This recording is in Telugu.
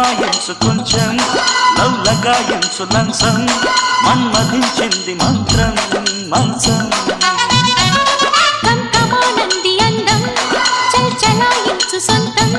మాయంసు కొంచెం లౌలగాయంసు లంసం మన్మధించింది మంత్రం మంసం కంకమానంది అందం చల్చలాయించు సొంతం.